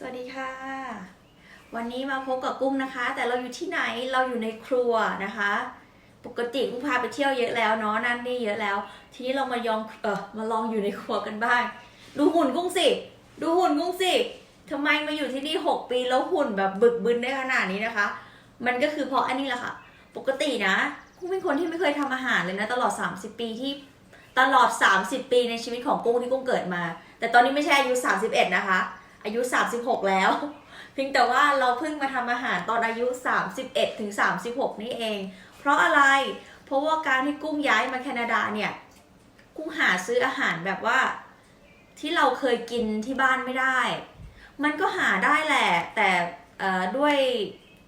สวัสดีค่ะ วันนี้มาพบกับกุ้งนะคะ แต่เราอยู่ที่ไหนเราอยู่ในครัวนะคะ ปกติกุ้งพาไปเที่ยวเยอะแล้วเนาะนั่นนี่เยอะแล้ว ทีนี้เรามายองเออมาลองอยู่ในครัวกันบ้าง ดูหุ่นกุ้งสิ ดูหุ่นกุ้งสิทำไมมาอยู่ที่นี่6ปีแล้วหุ่นแบบบึกบึนได้ขนาดนี้นะคะ มันก็คือเพราะอันนี้แหละค่ะ ปกตินะกุ้งเป็นคนที่ไม่เคยทำอาหารเลยนะ ตลอด 30 ปีที่ตลอด 30 ปีในชีวิตของกุ้งที่กุ้งเกิดมา แต่ตอนนี้ไม่ใช่อายุ 31 นะคะ อายุ 36 แล้ว เพียงแต่ว่าเราเพิ่งมาทำอาหารตอนอายุ 31ถึง36 นี่เอง เพราะอะไร เพราะว่าการที่กุ้งย้ายมาแคนาดาเนี่ย กุ้งหาซื้ออาหารแบบว่าที่เราเคยกินที่บ้านไม่ได้ มันก็หาได้แหละ แต่ด้วย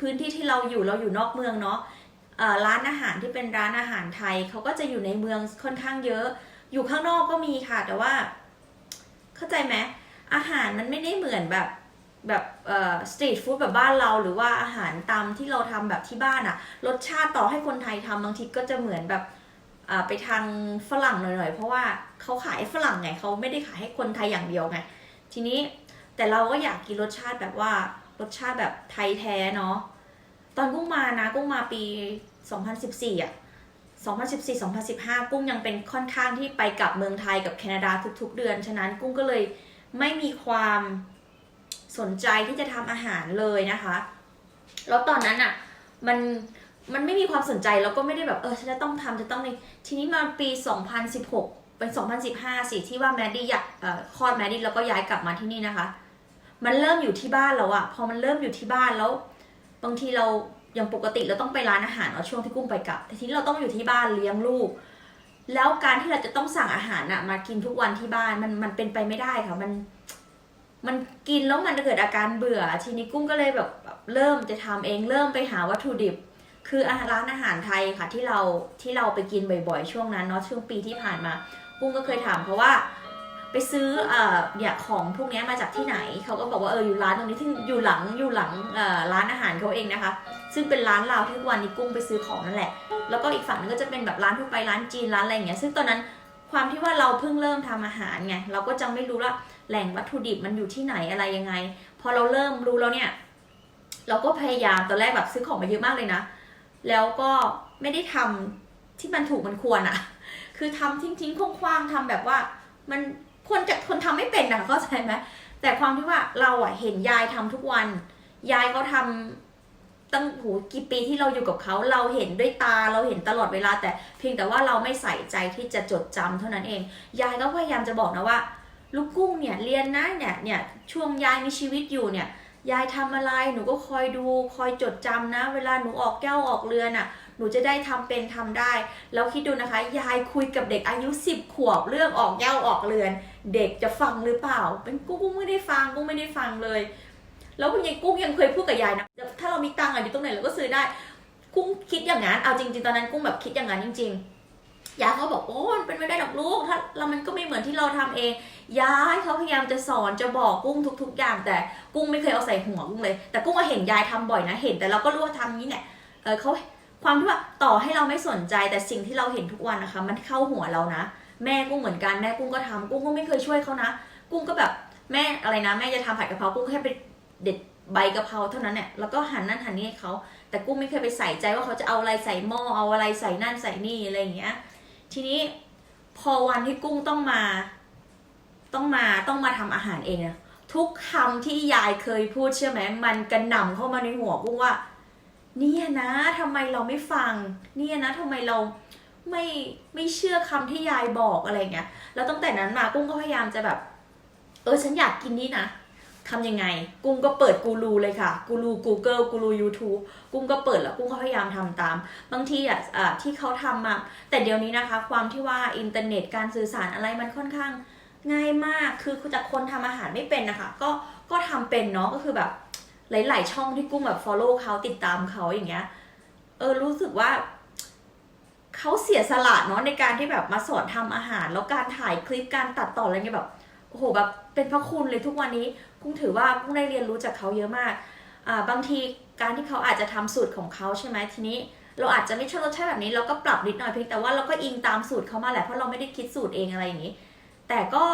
พื้นที่ที่เราอยู่เราอยู่นอกเมืองเนาะร้านอาหารที่เป็นร้านอาหารไทยเขาก็จะอยู่ในเมืองค่อนข้างเยอะ อยู่ข้างนอกก็มีค่ะ แต่ว่า เข้าใจไหม อาหารมันไม่ได้เหมือนแบบแบบเอ่อสตรีทฟู้ดแบบบ้านเราหรือว่าอาหารตามที่เราทำแบบที่บ้านอะรสชาติต่อให้คนไทยทำบางทีก็จะเหมือนแบบอ่าไปทางฝรั่งหน่อยๆ เพราะว่าเขาขายฝรั่งไงเขาไม่ได้ขายให้คนไทยอย่างเดียวไง ทีนี้แต่เราก็อยากกินรสชาติแบบว่ารสชาติแบบไทยแท้เนาะตอนกุ้งมานะกุ้งมาปี 2014อะ2014-2015 กุ้งยังเป็นค่อนข้างที่ไปกลับเมืองไทยกับแคนาดาทุกๆ เดือน ฉะนั้นกุ้งก็เลย ไม่มีความสนใจที่จะทำอาหารเลยนะคะ แล้วตอนนั้นอะ่ะมันมันไม่มีความสนใจแล้วก็ไม่ได้แบบเออฉันจะต้องทำจะต้องนี่ทีนี้มาปี 2016 เป็น 2015 สิที่ว่าแมดดี้อยากคลอดแมดดี้แล้วก็ย้ายกลับมาที่นี่นะคะ มันเริ่มอยู่ที่บ้านแล้วอะพอมันเริ่มอยู่ที่บ้านแล้ว บางทีเราอย่างปกติเราต้องไปร้านอาหารเนาะช่วงที่กุ้งไปกลับแต่ทีนี้เราต้องอยู่ที่บ้านเลี้ยงลูก แล้วการที่เราจะต้องสั่งอาหารอะมากินทุกวันที่บ้านมันมันเป็นไปไม่ได้ค่ะมัน มันกินแล้วมันเกิดอาการเบื่อ ทีนี้กุ้งก็เลยแบบเริ่มจะทำเองเริ่มไปหาวัตถุดิบ คืออาหารร้านอาหารไทยค่ะที่เราที่เราไปกินบ่อยๆ ช่วงนั้นเนาะช่วงปีที่ผ่านมา กุ้งก็เคยถามเขาว่าไปซื้อเอ่อเนี่ยของพวกนี้มาจากที่ไหน เขาก็บอกว่าเอออยู่ร้านตรงนี้ที่อยู่หลังอยู่หลังเอ่อร้านอาหารเขาเองนะคะ ซึ่งเป็นร้านลาวที่ทุกวันนี้กุ้งไปซื้อของนั่นแหละ แล้วก็อีกฝั่งนึงก็จะเป็นแบบร้านทั่วไปร้านจีนร้านอะไรอย่างเงี้ย ซึ่งตอนนั้นความที่ว่าเราเพิ่งเริ่มทำอาหารไงเราก็จะไม่รู้ว่าแหล่งวัตถุดิบมันอยู่ที่ไหนอะไรยังไง พอเราเริ่มรู้แล้วเนี่ย เราก็พยายามตอนแรกแบบซื้อของมาเยอะมากเลยนะ แล้วก็ไม่ได้ทำที่มันถูกมันควรอะคือทำทิ้งๆคว้างๆทำแบบว่า มันคนจะคนทำไม่เป็นนะเข้าใจไหมแต่ความที่ว่าเราอะเห็นยายทำทุกวัน ยายเขาทำ ตั้งโหกี่ปีที่เราอยู่กับเขาเราเห็นด้วยตาเราเห็นตลอดเวลา แต่เพียงแต่ว่าเราไม่ใส่ใจที่จะจดจำเท่านั้นเอง ยายก็พยายามจะบอกนะว่า ลูกกุ้งเนี่ยเรียนนะเนี่ยเนี่ยช่วงยายมีชีวิตอยู่เนี่ยยายทำอะไรหนูก็คอยดูคอยจดจำนะ เวลาหนูออกแก้วออกเรือนอะหนูจะได้ทำเป็นทำได้ แล้วคิดดูนะคะ ยายคุยกับเด็กอายุ 10 ขวบเรื่องออกแก้วออกเรือน เด็กจะฟังหรือเปล่า เป็นกุ้งไม่ได้ฟังกุ้งไม่ได้ฟังเลย แล้วคุณยายกุ้งยังเคยพูดกับยายนะถ้าเรามีตังค์อะอยู่ตรงไหนเราก็ซื้อได้ กุ้งคิดอย่างนั้นเอาจริงๆตอนนั้นกุ้งแบบคิดอย่างนั้นจริง ๆ ยายเขาบอกโอ้มันเป็นไม่ได้หรอกลูก ถ้าเรามันก็ไม่เหมือนที่เราทำเอง ยายเขาพยายามจะสอนจะบอกกุ้งทุก ๆ อย่างแต่กุ้งไม่เคยเอาใส่หัวกุ้งเลย แต่กุ้งก็เห็นยายทำบ่อยนะ เห็นแต่เราก็รู้ว่าทำนี้เนี่ยเออเขาความที่ว่าต่อให้เราไม่สนใจแต่สิ่งที่เราเห็นทุกวันนะคะ มันเข้าหัวเรานะ แม่กุ้งเหมือนกันแม่กุ้งก็ทำกุ้งก็ไม่เคยช่วยเขานะ กุ้งก็แบบแม่อะไรนะ แม่จะทำผัดกะเพรากุ้งแค่ไป เด็ดใบกะเพราเท่านั้นเนี่ยแล้วก็หั่นนั่นหั่นนี่ให้เขาแต่กุ้งไม่เคยไปใส่ใจว่าเขาจะเอาอะไรใส่หม้อเอาอะไรใส่นั่นใส่นี่อะไรอย่างเงี้ย ทีนี้พอวันที่กุ้งต้องมา ต้องมาต้องมาทำอาหารเองอะทุกคำที่ยายเคยพูดเชื่อไหมมันกระหน่ำเข้ามาในหัวกุ้งว่า เนี่ยนะทำไมเราไม่ฟัง เนี่ยนะทำไมเราไม่ไม่เชื่อคำที่ยายบอกอะไรเงี้ยแล้วตั้งแต่นั้นมากุ้งก็พยายามจะแบบ เออฉันอยากกินนี่นะ ทำยังไง กุ้งก็เปิดกูรูเลยค่ะ กูรู Google กูรู YouTube กุ้งก็เปิดแล้วกุ้งก็พยายามทำตาม บางทีอะที่เขาทำมาแต่เดี๋ยวนี้นะคะ ความที่ว่าอินเทอร์เน็ตการสื่อสารอะไรมันค่อนข้างง่ายมากคือจากคนทำอาหารไม่เป็นนะคะ ก็ก็ทำเป็นเนาะก็คือแบบหลาย ๆ ช่องที่กุ้งแบบ follow เขาติดตามเขาอย่างเงี้ยเออรู้สึกว่าเขาเสียสละเนาะในการที่แบบมาสอนทำอาหาร แล้วการถ่ายคลิปการตัดต่ออะไรเงี้ยแบบโอ้โหแบบเป็นพระคุณเลยทุกวันนี้ กุ้งถือว่ากุ้งได้เรียนรู้จากเขาเยอะมากอ่าบางทีการที่เขาอาจจะทำสูตรของเขาใช่ไหมทีนี้ เราอาจจะไม่ชอบรสชาติแบบนี้เราก็ปรับนิดหน่อยเพียงแต่ว่าเราก็อิงตามสูตรเขามาแหละเพราะเราไม่ได้คิดสูตรเองอะไรอย่างนี้ แต่ก็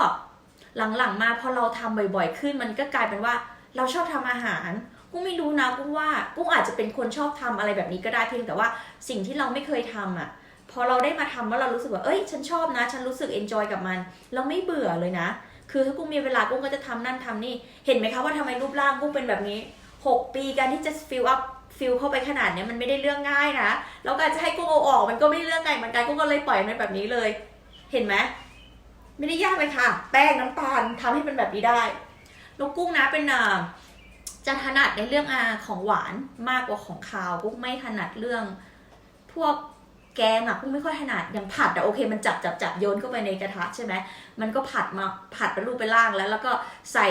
หลังๆมาพอเราทำบ่อยๆ ขึ้นมันก็กลายเป็นว่าเราชอบทำอาหารกุ้งไม่รู้นะกุ้งว่ากุ้งอาจจะเป็นคนชอบทำอะไรแบบนี้ก็ได้เพียงแต่ว่าสิ่งที่เราไม่เคยทำอะพอเราได้มาทำแล้วเรารู้สึกว่าเอ้ย ฉันชอบนะ ฉันรู้สึกเอนจอยกับมัน เราไม่เบื่อเลยนะ คือถ้ากุ้งมีเวลากุ้งก็จะทำนั่นทำนี่ เห็นไหมคะว่าทำไมรูปร่างกุ้งเป็นแบบนี้ 6 ปีการที่จะฟิลอัพฟิลเข้าไปขนาดเนี้ยมันไม่ได้เรื่องง่ายนะแล้วการจะให้กุ้งเอาออกมันก็ไม่ได้เรื่องง่ายเหมือนกันกุ้งก็เลยปล่อยมันแบบนี้เลย เห็นไหมไม่ได้ยากเลยค่ะ แป้งน้ำตาลทำให้เป็นแบบนี้ได้แล้วกุ้งนะเป็นอ่าจะถนัดในเรื่องอาของหวานมากกว่าของคาว กุ้งไม่ถนัดเรื่องพวก แกงอะกุ้งไม่ค่อยถนัดอย่างผัดอะโอเค มันจับจับจับโยนเข้าไปในกระทะใช่ไหมมันก็ผัดมาผัดเป็นรูปเป็นร่างแล้ว แล้วก็ใส่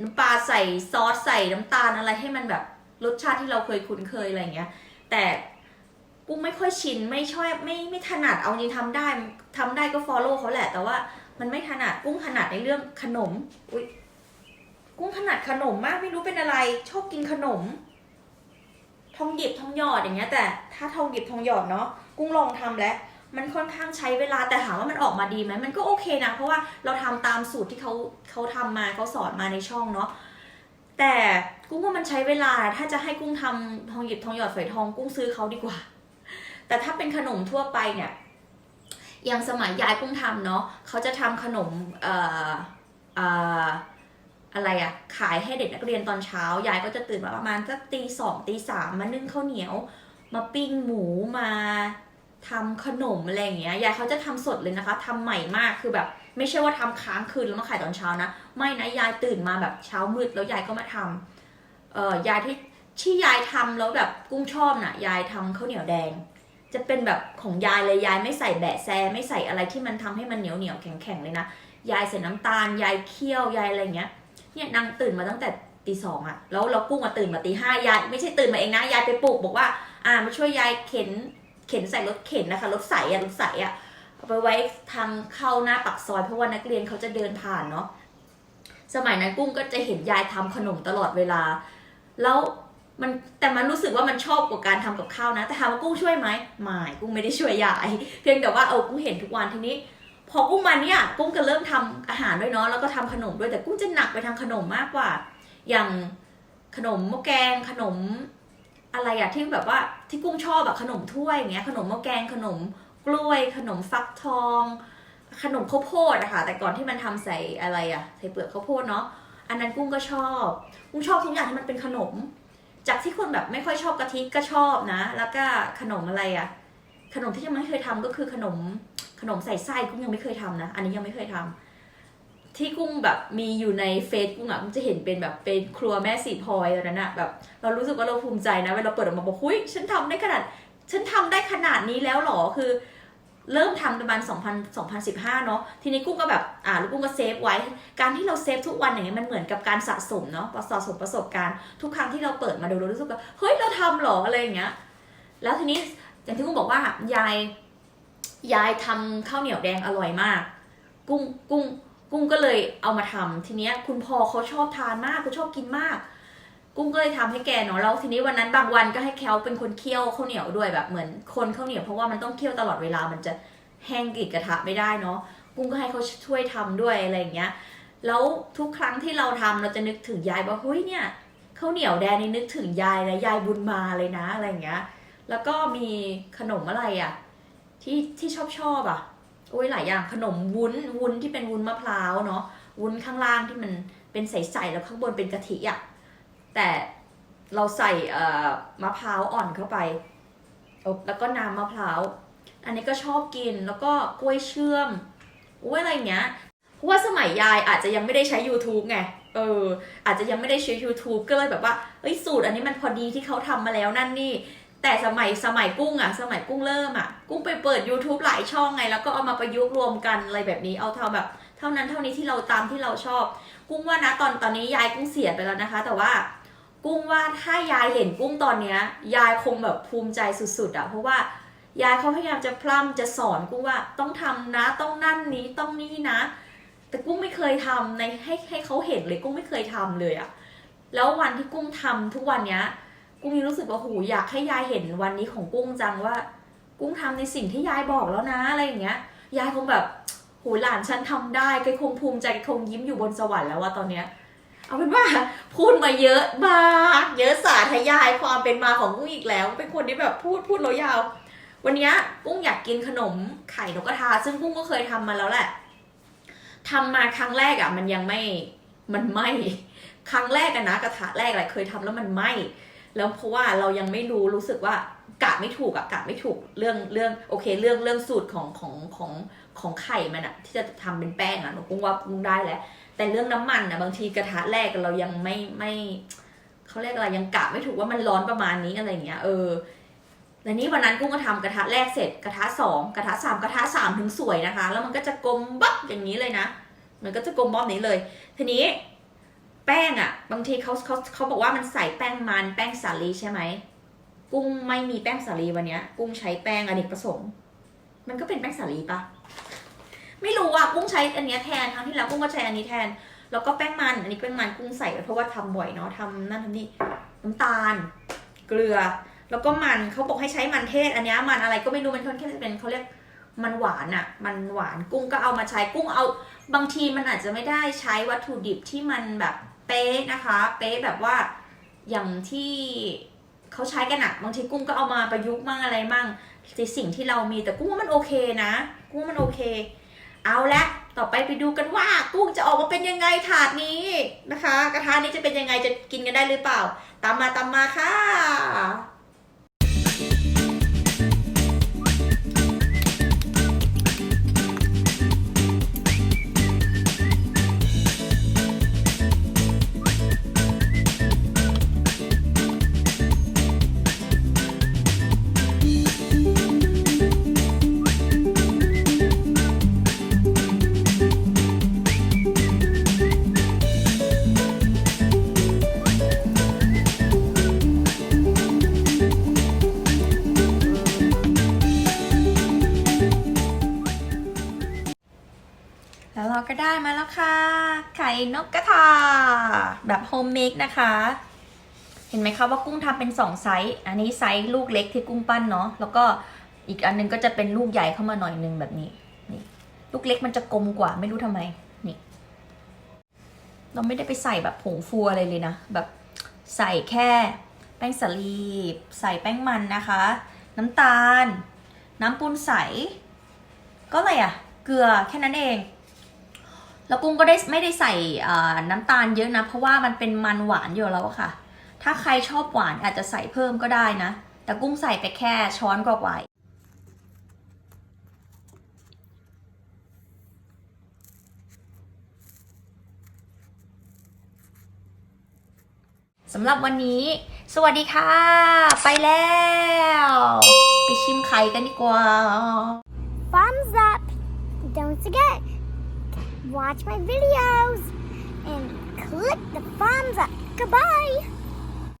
น้ำปลาใส่ซอสใส่น้ำตาลอะไรให้มันแบบรสชาติที่เราเคยคุ้นเคยอะไรเงี้ย แต่กุ้งไม่ค่อยชินไม่ชอบไม่ไม่ถนัดเอาจริงทำได้ทำได้ก็ follow เขาแหละ แต่ว่ามันไม่ถนัดกุ้งถนัดในเรื่องขนม อุ้ยกุ้งถนัดขนมมากไม่รู้เป็นอะไร ชอบกินขนม ทองหยิบทองหยอดอย่างเงี้ย แต่ถ้าทองหยิบทองหยอดเนาะ กุ้งลองทำแล้วมันค่อนข้างใช้เวลาแต่ถามว่ามันออกมาดีไหมมันก็โอเคนะ เพราะว่าเราทำตามสูตรที่เขาเขาทำมาเขาสอนมาในช่องเนาะแต่กุ้งว่ามันใช้เวลาถ้าจะให้กุ้งทำทองหยิบทองหยอดฝอยทองกุ้งซื้อเขาดีกว่า แต่ถ้าเป็นขนมทั่วไปเนี่ยอย่างสมัยยายกุ้งทำเนาะเขาจะทำขนมเอ่อเอ่ออะไรอะขายให้เด็กนักเรียนตอนเช้ายายก็จะตื่นมาประมาณสักตีสองตีสามมานึ่งข้าวเหนียว มาปิ้งหมูมา ทำขนมอะไรอย่างเงี้ยยายเขาจะทำสดเลยนะคะทำใหม่มากคือแบบ ไม่ใช่ว่าทำค้างคืนแล้วมาขายตอนเช้านะ ไม่นะยายตื่นมาแบบเช้ามืดแล้วยายก็มาทำเอ่อยายที่ที่ยายทำแล้วแบบกุ้งชอบน่ะ ยายทำข้าวเหนียวแดง จะเป็นแบบของยายเลยยายไม่ใส่แบะแซไม่ใส่อะไรที่มันทำให้มันเหนียวเหนียวแข็งแข็งเลยนะยายใส่น้ำตาล ยายเคี่ยวยายอะไรเงี้ยเนี่ยนางตื่นมาตั้งแต่ตีสองอะแล้วเรากุ้งมาตื่นมาตีห้ายายไม่ใช่ตื่นมาเองนะยายไปปลุกบอกว่า อ่ามาช่วยยายเข็น เข็นใส่รถเข็นนะคะ รถใสอะรถใสอะเอาไปไว้ทางเข้าหน้าปักซอย เพราะว่านักเรียนเขาจะเดินผ่านเนาะสมัยนั้นกุ้งก็จะเห็นยายทำขนมตลอดเวลา แล้วมันแต่มันรู้สึกว่ามันชอบกว่าการทำกับข้าวนะ แต่ถามว่ากุ้งช่วยไหมไม่กุ้งไม่ได้ช่วยยาย เพียงแต่ว่าเออกุ้งเห็นทุกวันทีนี้ พอกุ้งมาเนี่ยกุ้งก็เริ่มทำอาหารด้วยเนาะแล้วก็ทำขนมด้วยแต่กุ้งจะหนักไปทางขนมมากกว่า อย่างขนมหม้อแกงขนม อะไรอะที่แบบว่าที่กุ้งชอบแบบขนมถ้วยอย่างเงี้ยขนมหม้อแกงขนมกล้วย ขนมฟักทอง ขนมข้าวโพดอะค่ะ แต่ก่อนที่มันทำใส่อะไรอะใส่เปลือกข้าวโพดเนาะอันนั้นกุ้งก็ชอบ กุ้งชอบทุกอย่างที่มันเป็นขนม จากที่คนแบบไม่ค่อยชอบกะทิก็ชอบนะ แล้วก็ขนมอะไรอะขนมที่ยังไม่เคยทำก็คือขนมขนมใส่ไส้กุ้งยังไม่เคยทำนะ อันนี้ยังไม่เคยทำ ที่กุ้งแบบมีอยู่ในเฟซกุ้งอะกุ้งจะเห็นเป็นแบบเป็นครัวแม่สีพลอยตอนนั้นอะแบบเรารู้สึกว่าเราภูมิใจนะเวลาเปิดออกมาบอกหุ้ยฉันทำได้ขนาด ฉันทำได้ขนาดนี้แล้วหรอคือ เริ่มทำประมาณ2000 2015 เนาะทีนี้กุ้งก็แบบอ่าแล้วกุ้งก็เซฟไว้ การที่เราเซฟทุกวันอย่างเงี้ยมันเหมือนกับการสะสมเนาะสะสมประสบการณ์ทุกครั้งที่เราเปิดมาดูเรารู้สึกว่าเฮ้ยเราทำหรออะไรอย่างเงี้ยแล้วทีนี้อย่างที่กุ้งบอกว่ายายยายทำข้าวเหนียวแดงอร่อยมาก กุ้งกุ้ง กุ้งก็เลยเอามาทำทีเนี้ย คุณพ่อเขาชอบทานมากเขาชอบกินมาก กุ้งก็เลยทำให้แกเนาะแล้วทีนี้วันนั้นบางวันก็ให้แคลเป็นคนเคี่ยวข้าวเหนียวด้วยแบบเหมือนคนข้าวเหนียวเพราะว่ามันต้องเคี่ยวตลอดเวลามันจะแห้งกริดกระทะไม่ได้เนาะกุ้งก็ให้เขาช่วยทำด้วยอะไรอย่างเงี้ยแล้วทุกครั้งที่เราทำเราจะนึกถึงยายว่าเฮ้ยเนี่ยข้าวเหนียวแดงนี่นึกถึงยายนะยายบุญมาเลยนะอะไรอย่างเงี้ย แล้วก็มีขนมอะไรอะ ที่ที่ชอบชอบอะ โอ้ยหลายอย่างขนมวุ้นวุ้นที่เป็นวุ้นมะพร้าวเนาะวุ้นข้างล่างที่มันเป็นใสๆแล้วข้างบนเป็นกะทิอะแต่เราใส่มะพร้าวอ่อนเข้าไป แล้วก็น้ำมะพร้าว อันนี้ก็ชอบกินแล้วก็กล้วยเชื่อมอุ้ยอะไรเงี้ยเพราะว่าสมัยยายอาจจะยังไม่ได้ใช้ YouTube ไงเอออาจจะยังไม่ได้ใช้ YouTube ก็เลยแบบว่าเอ้ยสูตรอันนี้มันพอดีที่เขาทำมาแล้วนั่นนี่ แต่สมัยสมัยกุ้งอะสมัยกุ้งเริ่มอะกุ้งไปเปิด YouTube หลายช่องไง แล้วก็เอามาประยุกต์รวมกันอะไรแบบนี้เอาเท่าแบบ เท่านั้นเท่านี้ที่เราตามที่เราชอบ กุ้งว่านะตอนตอนนี้ยายกุ้งเสียไปแล้วนะคะ แต่ว่ากุ้งว่าถ้ายายเห็นกุ้งตอนเนี้ยยายคงแบบภูมิใจสุดๆอะเพราะว่ายายเขาพยายามจะพร่ำจะสอนกุ้งว่าต้องทำนะต้องนั่นนี้ต้องนี่นะ แต่กุ้งไม่เคยทำในให้ให้เขาเห็นเลยกุ้งไม่เคยทำเลยอะแล้ววันที่กุ้งทำทุกวันเนี้ย กุ้งยังรู้สึกว่าโหอยากให้ยายเห็นวันนี้ของกุ้งจังว่า กุ้งทำในสิ่งที่ยายบอกแล้วนะอะไรอย่างเงี้ย ยายคงแบบโหหลานฉันทำได้แกคงภูมิใจแกคงยิ้มอยู่บนสวรรค์แล้วว่าตอนเนี้ย เอาเป็นว่าพูดมาเยอะมากเยอะสาธยายความเป็นมาของกุ้งอีกแล้ว เป็นคนที่แบบพูดพูดแล้วยาว วันเนี้ยกุ้งอยากกินขนมไข่นกกระทา ซึ่งกุ้งก็เคยทำมาแล้วแหละทำมาครั้งแรกอะ่ะ มันยังไม่มันไหมครั้งแรกอะนะกระทะแรกอะไรเคยทำแล้วมันไหม แล้วเพราะว่าเรายังไม่รู้รู้สึกว่ากะไม่ถูกอะกะไม่ถูกเรื่องเรื่องโอเคเรื่องเรื่องสูตรของของของของไข่มันอะที่จะทำเป็นแป้งอะหนูกุ้งว่ากุ้งได้แล้ว แต่เรื่องน้ำมันนะบางทีกระทะแรกเรายังไม่ไม่เขาเรียกอะไรยังกะไม่ถูกว่ามันร้อนประมาณนี้อะไรเงี้ยเออแล้วนี่วันนั้นกุ้งก็ทำกระทะแรกเสร็จกระทะสองกระทะสามกระทะสามถึงสวยนะคะ แล้วมันก็จะกลมบ๊อบอย่างนี้เลยนะ มันก็จะกลมบ๊อบนี้เลย ทีนี้ แป้งอะ่ะบางทีเขาเขาเขาบอกว่ามันใส่แป้งมันแป้งสาลีใช่ไหมกุ้งไม่มีแป้งสาลีวันเนี้ย กุ้งใช้แป้งอเนกประสงค์ มันก็เป็นแป้งสาลีปะไม่รู้อะกุ้งใช้อันเนี้ยแทนครั้งที่แล้วกุ้งก็ใช้อันนี้แทน แล้วก็แป้งมันอันนี้แป้งมันกุ้งใส่เพราะว่าทำบ่อยเนาะทำนั่นทำนี่น้ำตาล เกลือ แล้วก็มันเขาบอกให้ใช้มันเทศ อันเนี้ยมันอะไรก็ไม่รู้มันค่อนข้างจะเป็นเขาเรียกมันหวานอะมันหวานกุ้งก็เอามาใช้กุ้งเอา บางทีมันอาจจะไม่ได้ใช้วัตถุดิบที่มันแบบ เป๊ะนะคะ เป๊ะแบบว่าอย่างที่เขาใช้กันอะบางทีกุ้งก็เอามาประยุกต์มั่งอะไรมั่งในสิ่งที่เรามีแต่กุ้งว่ามันโอเคนะ กุ้งว่ามันโอเค เอาละต่อไปไปดูกันว่ากุ้งจะออกมาเป็นยังไงถาดนี้นะคะ กระทะนี้จะเป็นยังไงจะกินกันได้หรือเปล่า ตามมาตามมาค่ะ ก็ได้มาแล้วค่ะ ไข่นกกระทา แบบโฮมเมดนะคะ เห็นไหมคะว่ากุ้งทำเป็นสองไซส์ อันนี้ไซส์ลูกเล็กที่กุ้งปั้นเนาะ แล้วก็อีกอันนึงก็จะเป็นลูกใหญ่เข้ามาหน่อยนึงแบบนี้ นี่ ลูกเล็กมันจะกลมกว่าไม่รู้ทำไม นี่ เราไม่ได้ไปใส่แบบผงฟูอะไรเลยนะ แบบใส่แค่แป้งสาลีใส่แป้งมันนะคะ น้ำตาล น้ำปูนใส ก็อะไรอะ เกลือแค่นั้นเอง แล้วกุ้งก็ได้ไม่ได้ใส่น้ำตาลเยอะนะ เพราะว่ามันเป็นมันหวานอยู่แล้วค่ะ ถ้าใครชอบหวานอาจจะใส่เพิ่มก็ได้นะ แต่กุ้งใส่ไปแค่ช้อนกว่าสำหรับวันนี้ สวัสดีค่ะ ไปแล้ว ไปชิมไข่กันดีกว่า thumbs up. Don't forget, watch my videos and click the thumbs up. Goodbye.